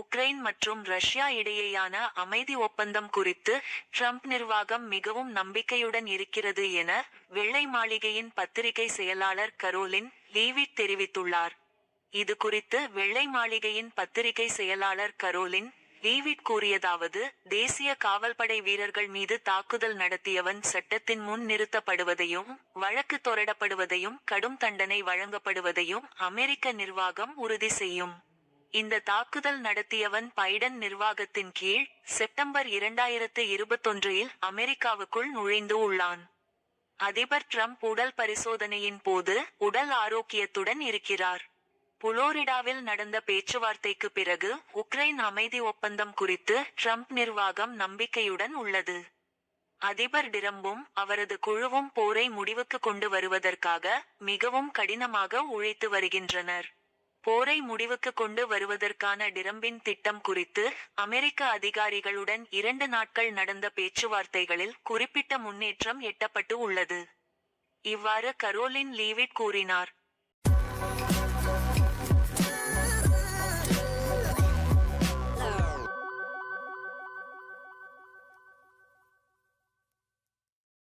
Ukraine மற்றும் Russia இடையேயான அமைதி ஒப்பந்தம் குறித்து ட்ரம்ப் நிர்வாகம் மிகவும் நம்பிக்கையுடன் இருக்கிறது என வெள்ளை மாளிகையின் பத்திரிகை செயலாளர் கரோலின் லீவிட் தெரிவித்துள்ளார். இது குறித்து வெள்ளை மாளிகையின் பத்திரிகை செயலாளர் கரோலின் லீவிட் கூறியதாவது தேசிய காவல்படை வீரர்கள் மீது தாக்குதல் நடத்தியவன் சட்டத்தின் முன் நிறுத்தப்படுவதையும் வழக்கு தொடரப்படுவதையும் கடும் தண்டனை வழங்கப்படுவதையும் அமெரிக்க நிர்வாகம் உறுதி செய்யும். இந்த தாக்குதல் நடத்தியவன் பைடன் நிர்வாகத்தின் கீழ் செப்டம்பர் இரண்டாயிரத்து இருபத்தொன்றில் அமெரிக்காவுக்குள் நுழைந்து உள்ளான். அதிபர் ட்ரம்ப் உடல் பரிசோதனையின் போது உடல் ஆரோக்கியத்துடன் இருக்கிறார். புளோரிடாவில் நடந்த பேச்சுவார்த்தைக்கு பிறகு உக்ரைன் அமைதி ஒப்பந்தம் குறித்து ட்ரம்ப் நிர்வாகம் நம்பிக்கையுடன் உள்ளது. அதிபர் டிரம்பும் அவரது குழுவும் போரை முடிவுக்கு கொண்டு வருவதற்காக மிகவும் கடினமாக உழைத்து வருகின்றனர். போரை முடிவுக்கு கொண்டு வருவதற்கான டிரம்பின் திட்டம் குறித்து அமெரிக்க அதிகாரிகளுடன் இரண்டு நாட்கள் நடந்த பேச்சுவார்த்தைகளில் குறிப்பிட்ட முன்னேற்றம் எட்டப்பட்டு உள்ளது. இவ்வாறு கரோலின் லீவிட் கூறினார்.